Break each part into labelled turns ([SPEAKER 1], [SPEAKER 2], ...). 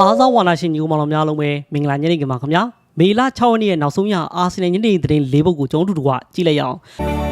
[SPEAKER 1] အားစားဝါနာရှင်ညီကိုမောင်တော်များလုံးပဲမင်္ဂလာညနေခင်းပါခင်ဗျာမေလ6ရက်နေ့ရဲ့နောက်ဆုံးရအာဆင်နယ်ညနေသတင်း၄ပုဒ်ကိုကျွန်တော်တို့တို့ကကြည့်လိုက်ရအောင်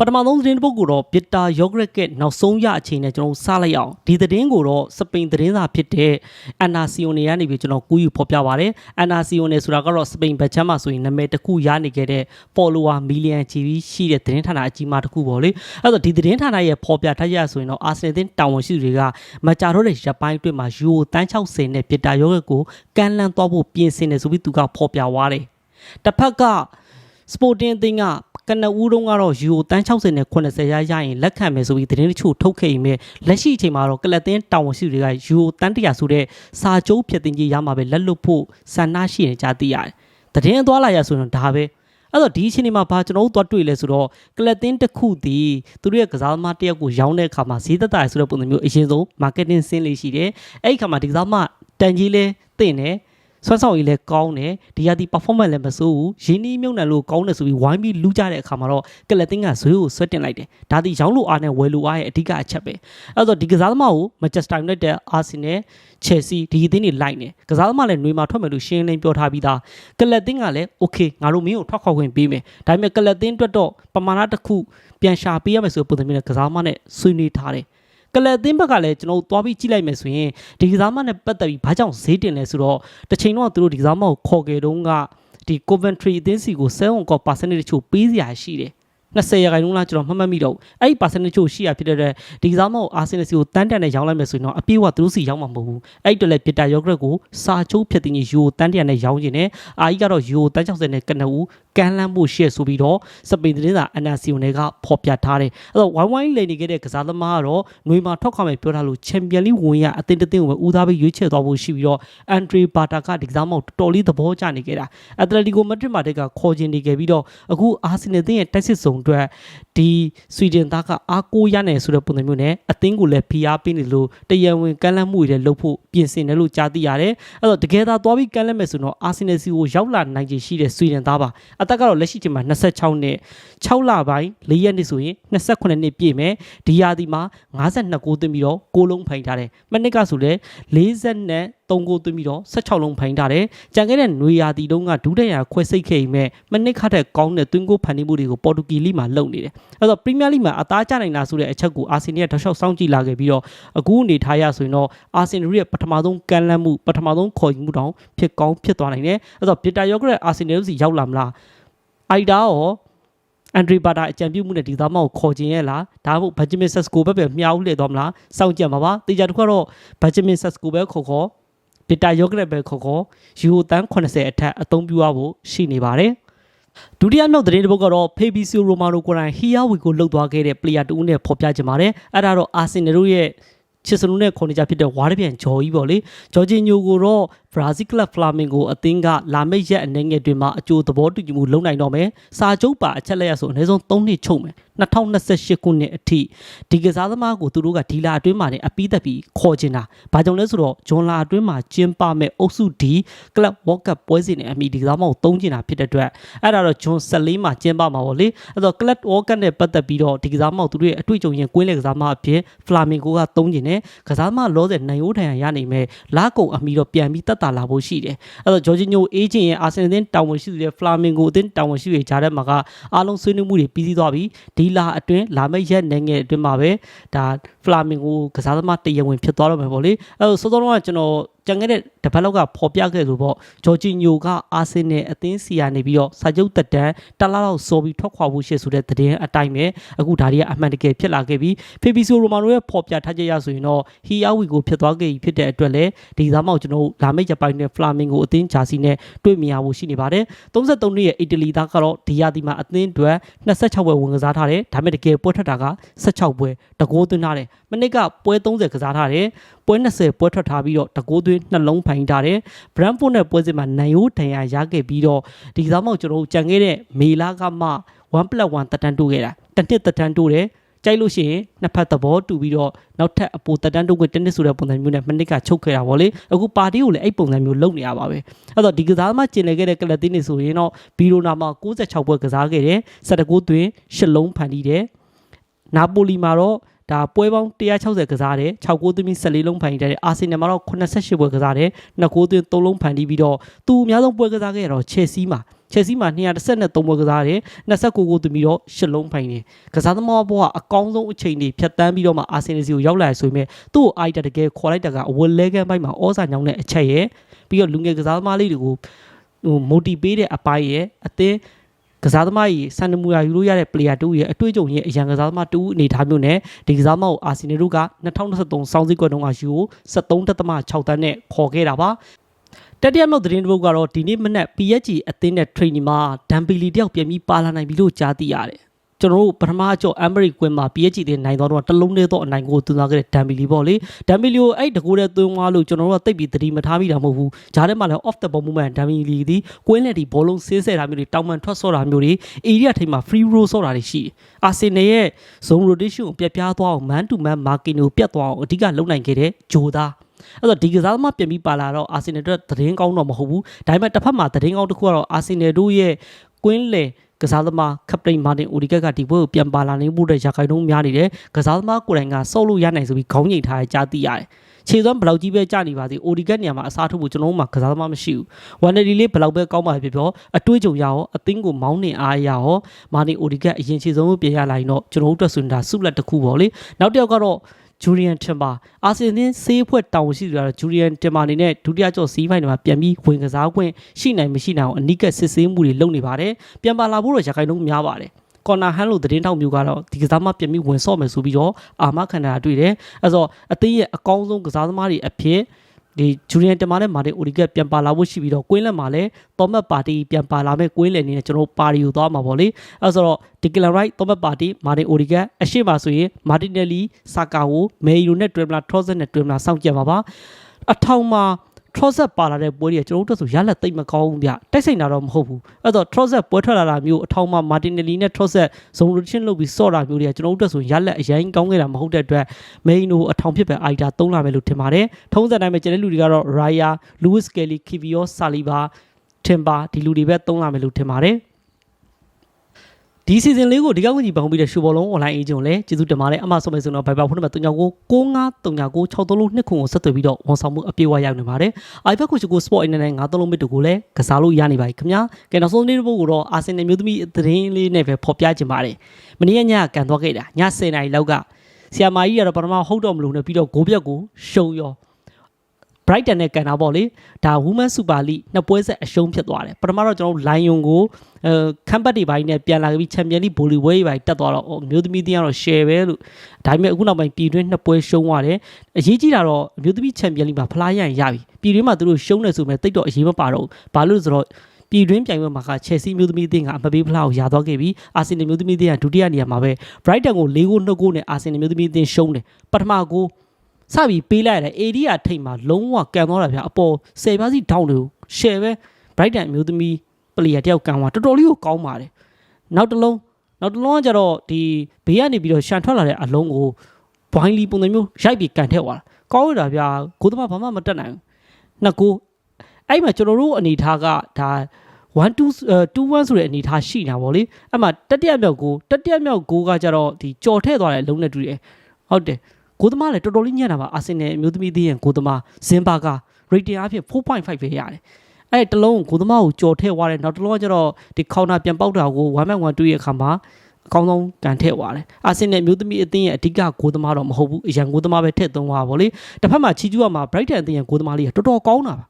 [SPEAKER 1] ပထမဆုံးသတင်းတစ်ပုဒ်ကိုတော့ဘစ်တာယောဂရက်ကနောက်ဆုံးရအချိန်နဲ့ကျွန်တော်တို့စလိုက်အောင်ဒီသတင်းကိုတော့စပိန်သတင်းစာဖြစ်တဲ့အန်နာစီယိုနေကနေပြီးကျွန်တော်ကူးယူဖော်ပြပါရတယ်အန်နာစီယိုနေဆိုတာကတော့စပိန်ဘတ်ချမ်းမှာဆိုရင်နာမည်တစ်ခုရနေခဲ့တဲ့ follower မီလီယံချီပြီးရှိတဲ့သတင်းဌာနအကြီးမားတစ်ခုပေါ့လေအဲ့တော့ဒီသတင်းဌာနရဲ့ဖော်ပြထားရဆိုရင်တော့အာဆင်နယ်တင်တာဝန်ရှိသူတွေကမကြာတော့တဲ့ရပ်ပိုင်းအတွင်းမှာယူရိုတန်း60နဲ့ဘစ်တာယောဂရက်ကိုကန်လန်းသွားဖို့ပြင်ဆင်နေဆိုပြီးသူကဖော်ပြသွားတယ်တစ်ဖက်က စပိုတင်အသင်းကကနဦးတုံးကတော့ယူရိုတန်း60နဲ့80ရရရင်လက်ခံမယ်ဆိုပြီးသတင်းတချို့ထုတ်ခဲ့ရင်ပဲလက်ရှိအချိန်မှာတော့ကလပ်သင်းတာဝန်ရှိသူတွေကယူရိုတန်း100ဆိုတဲ့စာကျုပ်ဖြစ်တင်ကြီးရမှာပဲလက်လွတ်ဖို့ဆန္ဒရှိနေကြသိရတယ်။သတင်းသွားလာရဆိုရင်ဒါပဲအဲ့တော့ဒီအချိန်ဒီမှာဘာကျွန်တော်တို့သွားတွေ့လဲဆိုတော့ကလပ်သင်းတစ်ခုတည်သူတို့ရဲ့ကစားသမားတစ်ယောက်ကိုရောင်းတဲ့အခါမှာဈေးသက်သာရဆိုတဲ့ပုံစံမျိုးအရင်ဆုံး marketing ဆင်းလေးရှိတယ်။အဲ့ဒီအခါမှာဒီကစားသမားတန်ကြီးလဲတင်တယ် ဆွမ်းဆောင်ရည်လည်းကောင်းတယ်ဒီရသည် performance လည်းမဆိုးဘူးရင်းနှီးမြုပ်နှံလို့ကောင်းတယ်ဆိုပြီးဝိုင်းပြီးလူးကြတဲ့အခါမှာတော့ကလပ်တင်ကဇွေးကိုဆွဲတင်လိုက်တယ်ဒါသည်ရောင်းလို့အားနဲ့ဝယ်လို့အားရဲ့အဓိကအချက်ပဲအဲ့တော့ဒီကစားသမားကို Manchester United Arsenal Chelsea ဒီအသင်းတွေလိုက်နေကစားသမားလည်းຫນွေမှာထွက်မယ်လို့ရှင်းလင်းပြောထားပြီးသားကလပ်တင်ကလည်း okay ငါတို့မင်းကိုထွက်ခေါက်ခွင့်ပေးမယ်ဒါပေမဲ့ကလပ်တင်အတွက်တော့ပမာဏတစ်ခုပြန်ရှာပေးရမယ်ဆိုတဲ့ပုံစံမျိုးနဲ့ကစားသမားနဲ့ဆွေးနွေးထားတယ် ကလပ်အသင်းဘက်ကလည်းကျွန်တော်တို့သွားပြီးကြည့်လိုက်မယ်ဆိုရင်ဒီကစားမနဲ့ပတ်သက်ပြီးဘာကြောင့်ဈေးတင်လဲဆိုတော့တစ်ချိန်တော့သူတို့ဒီကစားမကိုခေါ်ခဲ့တုန်းကဒီ Coventry အသင်းစီကို7 on percentage တချို့ပေးစရာရှိတယ် 20ရာခိုင်နှုန်းလားကျွန်တော်မှတ်မှတ်မိတော့ဘူးအဲ့ဒီ percentage ချို့ရှိရဖြစ်တဲ့အတွက်ဒီကစားမကိုအာဆင်နယ်စီကိုတန်းတန်နဲ့ရောင်းလိုက်မယ်ဆိုရင်တော့အပြည့်အဝသူတို့စီရောင်းမှာမဟုတ်ဘူးအဲ့ဒီတော့လည်းပစ်တာယောဂရက်ကိုစာချုပ်ဖြစ်တဲ့ယူတန်းတန်နဲ့ရောင်းခြင်းနဲ့အာကြီးကတော့ယူတန်း60နဲ့ကနဦးကန်လန်းဖို့ရှေ့ဆိုပြီးတော့စပိန်သတင်းစာအန်နာစီယိုနယ်ကဖော်ပြထားတယ်အဲ့တော့ဝိုင်းဝိုင်းလိန်နေခဲ့တဲ့ကစားသမားကတော့ຫນွေမှာထောက်ခါမယ်ပြောထားလို့ချန်ပီယံလိဝင်ရအသင်းတစ်သင်းကိုပဲဦးစားပေးရွေးချယ်သွားဖို့ရှိပြီးတော့အန်ဒရီဘာတာကဒီကစားမကိုတော်တော်လေးသဘောကျနေခဲ့တာအက်တလက်တီကိုမက်ဒရစ်မှာတက်ကခေါ်ချင်နေခဲ့ပြီးတော့အခုအာဆင်နယ်တင်းရဲ့တိုက်စစ်ဆောင်အတွက်ဒီဆွီဒင်သားကအားကိုးရနိုင်ဆိုတဲ့ပုံစံမျိုးနဲ့အသင်းကိုလည်းဖိအားပေးနေလို့တရားဝင်ကမ်းလှမ်းမှုတွေလည်းလုပ်ဖို့ပြင်ဆင်တယ်လို့ကြားသိရတယ်အဲ့တော့တကယ်သာသွားပြီးကမ်းလှမ်းမယ်ဆိုတော့အာဆင်နယ်စီကိုရောက်လာနိုင်ခြေရှိတဲ့ဆွီဒင်သားပါအသက်ကတော့လက်ရှိချိန်မှာ26နှစ်6လပိုင်း4ရက်နေ့ဆိုရင်28နှစ်ပြည့်မယ်ဒီရာသီမှာ52ဂိုးသွင်းပြီးတော့6လုံးဖိုင်ထားတယ်မနစ်ကဆိုလဲ40နဲ့ 3ဂိုးသွင်းပြီးတော့16လုံးဖိုင်ထားတယ်ကြံခဲ့တဲ့နွေရာသီတုန်းကဒုတိယခွဲစိတ်ခဲ့ရင်မဲ့မနစ်ခတ်တဲ့ကောင်းတဲ့သွင်းဂိုးဖန်တီးမှုတွေကိုပေါ်တူဂီလိမှာလုပ်နေတယ်အဲ့တော့ပရီးမီးယားလိမှာအသားကျနိုင်တာဆိုတဲ့အချက်ကိုအာဆင်နယ်ကတောက်လျှောက်စောင့်ကြည့်လာခဲ့ပြီးတော့အခုအနေထားရဆိုရင်တော့အာဆင်နယ်ရဲ့ပထမဆုံးကန်လန့်မှုပထမဆုံးခေါ်ယူမှုတောင်ဖြစ်ကောင်းဖြစ်သွားနိုင်တယ်အဲ့တော့ဗီတာယောဂရက်အာဆင်နယ်စီရောက်လာမလားအိုက်ဒါရောအန်ဒရီဘာတာအကြံပြုမှုနဲ့ဒီသားမောက်ခေါ်ခြင်းရဲ့လားဒါမှမဟုတ်ဘတ်ဂျမင်ဆက်စကိုပဲပဲမြှောက်လှည့်သွားမလားစောင့်ကြည့်ပါပါတေချာတစ်ခုကတော့ဘတ်ဂျမင်ဆက်စကိုပဲခေါ်ခေါ် ဗီတာယောဂရက်ပဲခေါ်ခေါ်ယူတန်80အထက်အသုံးပြုရဖို့ရှိနေပါတယ်ဒုတိယမြောက်သတင်းတစ်ပုဒ်ကတော့ဖေဘီစီယိုရိုမာနိုကိုယ်တိုင်ဟီယာဝီကိုလှုပ်သွားခဲ့တဲ့ပလေယာတူနဲ့ဖော်ပြကြပါတယ်အဲ့ဒါတော့အာဆင်နယ်တို့ရဲ့ချစ်စနူးနဲ့ခေါ်နေကြဖြစ်တဲ့ဝါရပြန်ဂျော်ကြီးပေါ့လေဂျော်ဂျီညိုကိုတော့ဘရာဇီးကလပ်ဖလာမင်ကိုအသင်းကလာမယ့်ရက်အနေငယ်တွင်မှအကျိုးသဘောတူညီမှုလုပ်နိုင်တော့မယ်စာချုပ်ပါအချက်လက်ရဆိုအနည်းဆုံး3နှစ်ချုပ်မယ်2028ခုနှစ်အထိဒီကစားသမားကိုသူတို့ကဒီလာအတွင်းမှာနေအပီးသက်ပြီးခေါ်ချင်တာဘာကြောင့်လဲဆိုတော့ဂျွန်လာအတွင်းမှာကျင်းပမဲ့အုပ်စုဒီကလပ်ဝေါကပ်ပွဲစဉ်နဲ့အမိဒီကစားသမားကိုသုံးချင်တာဖြစ်တဲ့အတွက်အဲ့ဒါတော့ဂျွန်14မှာကျင်းပမှာပေါ့လေအဲ့တော့ကလပ်ဝေါကပ်နဲ့ပတ်သက်ပြီးတော့ဒီကစားသမားကိုသူတို့ရဲ့အတွေ့အကြုံရင်ကွင်းလေကစားသမားအဖြစ်ဖလာမင်ကိုကသုံးချင်တယ်ကစားသမားလောဆယ်နိုင်ရိုးထိုင်ရရနိုင်မဲ့လာကုံအမိတော့ပြန်ပြီးတက်တာလာဖို့ရှိတယ်အဲ့တော့ဂျော်ဂျီညိုအေးချင်းရဲ့အာဆင်နယ်အသင်းတာဝန်ရှိသူရဲ့ဖလာမင်ကိုအသင်းတာဝန်ရှိသူရဲ့ဂျားတဲ့မှာကအားလုံးဆွေးနွေးမှုတွေပြီးစီးသွားပြီဒီလာအတွင်းလာမယ့်ရက်နိုင်ငံအတွင်းမှာပဲဒါဖလာမင်ကိုကစားသမားတရားဝင်ဖြစ်သွားတော့မယ်ပေါ့လေအဲ့တော့စောစောကကျွန်တော်ကြံခဲ့တဲ့ တပတ်လောက်ကဖော်ပြခဲ့လို့ပေါ့ဂျော်ဂျီညိုကအာဆင်နယ်အသင်းစီကနေပြီးတော့စာချုပ်တက်တန်းတလားလောက်စောပြီးထွက်ခွာဖို့ရှိဆိုတဲ့သတင်းအတိုင်းပဲအခုဒါတွေကအမှန်တကယ်ဖြစ်လာခဲ့ပြီးဖေဘီဆိုရိုမာနိုရဲ့ဖော်ပြထားချက်ရဆိုရင်တော့ဟီယာဝီကိုဖြစ်သွားခဲ့ပြီဖြစ်တဲ့အတွက်လည်းဒီသားမောက်ကျွန်တော်တို့လာမယ့်ရက်ပိုင်းနဲ့ဖလာမင်ကိုအသင်းဂျာစီနဲ့တွေ့မြင်ရဖို့ရှိနေပါတယ်33နှစ်ရဲ့အီတလီသားကတော့ဒီယာဒီမှာအသင်းအတွက်26ပွဲဝင်ကစားထားတယ်ဒါပေမဲ့တကယ်ပွဲထွက်တာက16ပွဲတကိုးသွင်းထားတယ်မနစ်ကပွဲ30ကစားထားတယ်ပွဲ20ပွဲထွက်ထားပြီးတော့တကိုးသွင်းနှလုံးဖိုင်ထားတယ်ဘရန်ဖို့နဲ့ပွဲစဉ်မှာနိုင်ရိုးဒဏ်ရာရခဲ့ပြီးတော့ဒီကစားမောက်ကျွန်တော်တို့ကြံခဲ့တဲ့မေလာကမှ 1+1 တက်တန်းတိုးခဲ့တာတစ်နှစ်တက်တန်းတိုးတယ်ကြိုက်လို့ရှိရင်နှစ်ဖက်သဘောတူပြီးတော့နောက်ထပ်အပိုတက်တန်းတုတ်ခွင့်တစ်နှစ်ဆိုတဲ့ပုံစံမျိုးနဲ့မနစ်ကချုပ်ခဲ့တာဗောလေအခုပါတီကိုလည်းအဲ့ပုံစံမျိုးလုပ်နေရပါပဲအဲ့တော့ဒီကစားသမားကျင်လည်ခဲ့တဲ့ကလပ်တင်းနေဆိုရင်တော့ဘီရိုနာမှာ66ပွဲကစားခဲ့တယ်19သွင်း10လုံးဖန်တီးတယ်နာပိုလီမှာတော့ ဒါပွဲပေါင်း160ကစားတယ်6ဂိုးသွင်းပြီး14လုံးဖန်တီးတယ်အာဆင်နယ်မှာတော့88ပွဲကစားတယ်2ဂိုးသွင်း3လုံးဖန်တီးပြီးတော့သူအများဆုံးပွဲကစားခဲ့ရတော့ Chelsea မှာ Chelsea မှာ213ပွဲကစားတယ်29ဂိုးသွင်းပြီးတော့10လုံးဖန်တီးတယ်ကစားသမားဘဝအကောင်းဆုံးအချိန်တွေဖြတ်တန်းပြီးတော့မှအာဆင်နယ်စီကိုရောက်လာရဆိုပေမဲ့သူ့ကိုအိုက်တာတကယ်ခေါ်လိုက်တာကအဝယ်လဲကန်ဘိုက်မှာဩစာညောင်းတဲ့အချက်ရဲ့ပြီးတော့လူငယ်ကစားသမားလေးတွေကိုဟိုမိုတီပေးတဲ့အပိုင်းရဲ့အသင်း ကစားသမားကြီးစန်နမူယာယူလို့ရတဲ့ player တူရဲ့အတွေ့အကြုံရဲ့အရန်ကစားသမားတူအနေထားမျိုးနဲ့ဒီကစားသမားကိုအာဆင်နယ်တို့က2023စောင်းစည်းကွက်တုန်းကယူကို73.6တန်းနဲ့ခေါ်ခဲ့တာပါတတိယမြောက်သတင်းတစ်ပုဒ်ကတော့ဒီနေ့မနက် PSG အသင်းနဲ့ training မှာဒမ်ဘီလီတယောက်ပြန်ပြီးပါလာနိုင်ပြီလို့ကြားသိရတယ် ကျွန်တော်တို့ပထမအကျော်အမ်ဘရိကွင်းမှာ PSG တင်နိုင်တော့တော့တလုံးလေးတော့အနိုင်ကိုသွင်းသွားခဲ့တဲ့ဒမ်ဘီလီပေါ့လေဒမ်ဘီလီကိုအဲ့တကူတဲ့သွင်းသွားလို့ကျွန်တော်တို့ကတိတ်ပြီးသတိမထားမိတာမဟုတ်ဘူးဂျားထဲမှာလည်း off the ball movement ဒမ်ဘီလီဒီကွင်းလက်ဒီဘောလုံးဆင်းဆဲတာမျိုးတွေတောင်ပန်ထွက်ဆော့တာမျိုးတွေ area ထိပ်မှာ free roll ဆော့တာတွေရှိတယ်အာဆင်နယ်ရဲ့ zone rotation ကိုပြတ်ပြားသွားအောင် man to man marking ကိုပြတ်သွားအောင်အဓိကလုပ်နိုင်ခဲ့တဲ့ဂျိုသားအဲ့တော့ဒီကစားသမားပြန်ပြီးပါလာတော့အာဆင်နယ်တို့သတင်းကောင်းတော့မဟုတ်ဘူးဒါပေမဲ့တစ်ဖက်မှာသတင်းကောင်းတစ်ခုကတော့အာဆင်နယ်တို့ရဲ့ကွင်းလေ ကစားသမားကပတိန်မာတင်အိုဒီကက်ကဒီဘွဲကိုပြန်ပါလာနိုင်မှုတဲ့ရာခိုင်နှုန်းများနေတယ်ကစားသမားကိုယ်တိုင်ကစော့လို့ရနိုင်ဆိုပြီးခေါင်းငိတ်ထားရကြားသိရတယ်ခြေစွမ်းဘယ်လောက်ကြီးပဲကြာနေပါသေးအိုဒီကက်နေရာမှာအစားထိုးဖို့ကျွန်တော်တို့မှာကစားသမားမရှိဘူးဝန်နဒီလေးဘယ်လောက်ပဲကောင်းပါဖြစ်ပြောအတွေးကြုံရအောင်အသင်းကိုမောင်းနှင်အားရအောင်မာနီအိုဒီကက်အရင်ခြေစွမ်းကိုပြင်ရလာရင်တော့ကျွန်တော်တို့အတွက်ဆိုရင်ဒါစုလက်တစ်ခုပေါ့လေနောက်တစ်ယောက်ကတော့ ဂျူရီယန်တင်ပါအာဆင်နင်းဆေးဖွဲ့တောင်းရှိသူကတော့ဂျူရီယန်တင်ပါအနေနဲ့ဒုတိယကျော့စီးဖိုင်တွေမှာပြန်ပြီးဝင်ကစားခွင့်ရှိနိုင်မရှိနိုင်အောင်အနိကစစ်ဆေးမှုတွေလုပ်နေပါတယ်ပြန်ပါလာဖို့တော့ရခိုင်နှုန်းများပါတယ်ကော်နာဟန်လို့သတင်းထောက်မျိုးကတော့ဒီကစားမပြန်ပြီးဝင်ဆော့မယ်ဆိုပြီးတော့အာမခံတာတွေ့တယ်အဲဆိုအသင်းရဲ့အကောင်းဆုံးကစားသမားတွေအဖြစ် ဒီဂျူရီယန်တမာနဲ့မာတင်အိုဒီကက်ပြန်ပါလာဖို့ရှိပြီးတော့ကွင်းလက်မှာလည်းတော်မတ်ပါတီပြန်ပါလာမဲ့ကွင်းလက်အနေနဲ့ကျွန်တော်ပါရီကိုသွားမှာပေါ့လေအဲဆိုတော့ဒီကလန်ရိုက်တော်မတ်ပါတီမာတင်အိုဒီကက်အရှိမဆိုရင်မာတင်နယ်လီဆာကာဝိုမေယီရိုနဲ့တွင်မလာထရော့ဆက်နဲ့တွင်မလာစောင့်ကြပါပါအထောင်မှာ Trozet ပါလာတဲ့ပွဲတွေကကျွန်တော်တို့ဆိုရလက်သိမ့်မကောင်းဘူးဗျတိုက်ဆိုင်တာတော့မဟုတ်ဘူးအဲ့တော့ Trozet ပွဲထွက်လာတာမျိုးအထောင်မှာ Martinelli နဲ့ Trozet zone rotation လုပ်ပြီးစော့တာမျိုးတွေကကျွန်တော်တို့ဆိုရလက်အရင်ကောင်းခဲ့တာမဟုတ်တဲ့အတွက် main ကိုအထောင်ဖြစ်ပဲ Aida သုံးလာမယ်လို့ထင်ပါတယ်ထုံးစံတိုင်းပဲကျန်တဲ့လူတွေကတော့ Raya Lewis Kelly Kivior Saliba Timber ဒီလူတွေပဲသုံးလာမယ်လို့ထင်ပါတယ် ဒီ season လေးကိုဒီကောက်ဝင်ကြီးပေါင်းပြီးတဲ့ရှူဘောလုံး online agent ကိုလည်းကျေးဇူးတင်ပါတယ်အမှဆုံးပဲဆိုတော့ Viber ဖုန်းနံပါတ်3993963963လို့နှစ်ခုကိုဆက်သွယ်ပြီးတော့ဝန်ဆောင်မှုအပြည့်အဝရောက်နေပါတယ် iPad ကိုချိုကို Sport အနေနဲ့93လုံးမစ်တို့ကိုလည်းကစားလို့ရနေပါပြီခင်ဗျာကဲနောက်ဆုံးနေ့တစ်ပုဒ်ကိုတော့ Arsenal မျိုးသမီးသတင်းလေးနဲ့ပဲဖော်ပြခြင်းပါတယ်မနေ့ကညကန်သွားခဲ့တာည10:00နာရီလောက်ကဆီယာမာကြီးကတော့ပထမဟုတ်တော့မလို့နဲ့ပြီးတော့ဂိုးပြက်ကိုရှုံရော Brighton နဲ့ကန်တာပေါ့လေဒါ Women Super League နှစ်ပွဲဆက်အရှုံးဖြစ်သွားတယ်ပထမတော့ကျွန်တော်တို့ Lion ကိုအဲခမ်ပတ်တွေပိုင်းနဲ့ပြန်လာပြီး Champion League Volley ပွဲပိုင်းတက်သွားတော့အော်မျိုးသမီးတင်းကတော့ share ပဲလို့ဒါပေမဲ့အခုနောက်ပိုင်းပြည်တွင်းနှစ်ပွဲရှုံးသွားတယ်အရေးကြီးတာတော့မျိုးသမီး Champion League မှာဖလားရရင်ရပြီပြည်တွင်းမှာသူတို့ရှုံးနေဆိုပေမဲ့တိတ်တော့အရေးမပါတော့ဘူးဘာလို့လဲဆိုတော့ပြည်တွင်းပြိုင်ပွဲမှာက Chelsea မျိုးသမီးအသင်းကအမပေးဖလားကိုရသွားခဲ့ပြီး Arsenal မျိုးသမီးအသင်းကဒုတိယနေရာမှာပဲ Brighton ကို၄ဂိုး၂ဂိုးနဲ့ Arsenal မျိုးသမီးအသင်းရှုံးတယ်ပထမဂိုး စပြီးပေးလိုက်ရတယ် area ထိတ်မှာလုံးဝကန်သွားတာဗျအပေါ်10ပါးစီဒေါင်းတွေကို share ပဲ Brighton အမျိုးသမီး player တယောက်ကန်သွားတော်တော်လေးကိုကောင်းပါတယ်နောက်တစ်လုံးနောက်တစ်လုံးကကျတော့ဒီဘေးကနေပြီးတော့ရှန်ထွက်လာတဲ့အလုံးကိုဘွိုင်းလီပုံစံမျိုးရိုက်ပြီးကန်ထည့်သွားတာကောင်းရတာဗျာကိုသမားဘာမှမတက်နိုင်ဘူးနှစ်ကိုအဲ့မှာကျွန်တော်တို့အနေထားကဒါ1 2 2 1ဆိုတဲ့အနေထားရှိနေတာဗောလေအဲ့မှာတတိယမြောက်ကိုတတိယမြောက်ကိုကကျတော့ဒီကြော်ထည့်သွားတဲ့အလုံးနဲ့တူတယ်ဟုတ်တယ် ကိုသမားလည်းတော်တော်လေးညံ့တာပါအာဆင်နယ်အမျိုးသမီးသေးရင်ကိုသမားဇင်ဘာကာ rating အဖြစ်4.5ပဲရတယ်အဲ့တလုံးကိုကိုသမားကိုကြော်ထည့်သွားတယ်နောက်တစ်လုံးကကျတော့ဒီခေါင်းနာပြန်ပေါက်တာကို1 man 1 2ရဲ့အခါမှာအကောင်းဆုံးကန်ထည့်သွားတယ်အာဆင်နယ်အမျိုးသမီးအသင်းရဲ့အဓိကကိုသမားတော့မဟုတ်ဘူးအရန်ကိုသမားပဲထည့်သွင်းသွားပါဗောလေတစ်ဖက်မှာချီကျူးကမှာ Brighton အသင်းရဲ့ကိုသမားလေးကတော်တော်ကောင်းတာပါ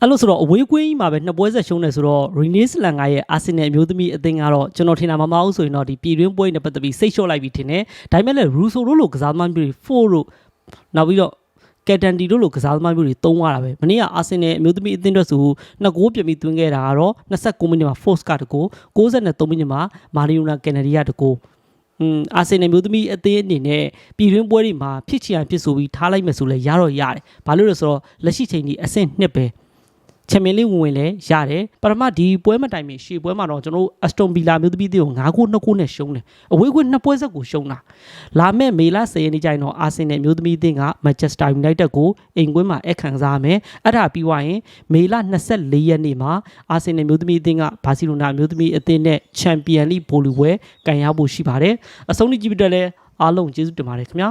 [SPEAKER 1] အဲ့လို့ဆိုတော့အဝေးကွင်းကြီးမှာပဲနှစ်ပွဲဆက်ရှုံးနေဆိုတော့ Rennes Langa ရဲ့ Arsenal အမျိုးသမီးအသင်းကတော့ကျွန်တော်ထင်တာမမအောင်ဆိုရင်တော့ဒီပြည်တွင်းပွဲနဲ့ပတ်သက်ပြီးစိတ်လျှော့လိုက်ပြီးထင်တယ်ဒါပေမဲ့လည်း Russo တို့လိုကစားသမားမျိုးတွေ4တို့နောက်ပြီးတော့ကက်တန်တီတို့လိုကစားသမားမျိုးတွေတုံးရတာပဲမနေ့ကအာဆင်နယ်အမျိုးသမီးအသင်းအတွက်ဆိုနှစ်ဂိုးပြပြီးသွင်းခဲ့တာကတော့29မိနစ်မှာ Force ကတကို63မိနစ်မှာမာရီယိုနာကန်နဒီယာတကိုอืมအာဆင်နယ်မျိုးသမီးအသင်းအနေနဲ့ပြည်တွင်းပွဲတွေမှာဖြစ်ချင်အောင်ဖြစ်ဆိုပြီးထားလိုက်မယ်ဆိုလဲရတော့ရတယ်။ဘာလို့လဲဆိုတော့လက်ရှိချိန်ဒီအဆင့်နှစ်ပဲ ချန်ပီယံလိဝင်ဝင်လဲရတယ်ပထမဒီပွဲမတိုင်မီရှေ့ပွဲမှာတော့ကျွန်တော်တို့အက်စတွန်ဗီလာမျိုးသမီးတွေကို9ခု2ခုနဲ့ရှုံးတယ်အဝေးကွင်းနှစ်ပွဲဆက်ကိုရှုံးတာလာမဲ့မေလ10ရက်နေ့ကျရင်တော့အာဆင်နယ်မျိုးသမီးအသင်းကမန်ချက်စတာယူနိုက်တက်ကိုအိမ်ကွင်းမှာအခမ်းစားမယ်အဲ့ဒါပြီးသွားရင်မေလ24ရက်နေ့မှာအာဆင်နယ်မျိုးသမီးအသင်းကဘာစီလိုနာမျိုးသမီးအသင်းနဲ့ချန်ပီယံလိဗိုလ်လူပွဲကန်ရဖို့ရှိပါတယ်အဆုံးထိကြည့်ပြီးတော့လဲအားလုံးကျေးဇူးတင်ပါတယ်ခင်ဗျာ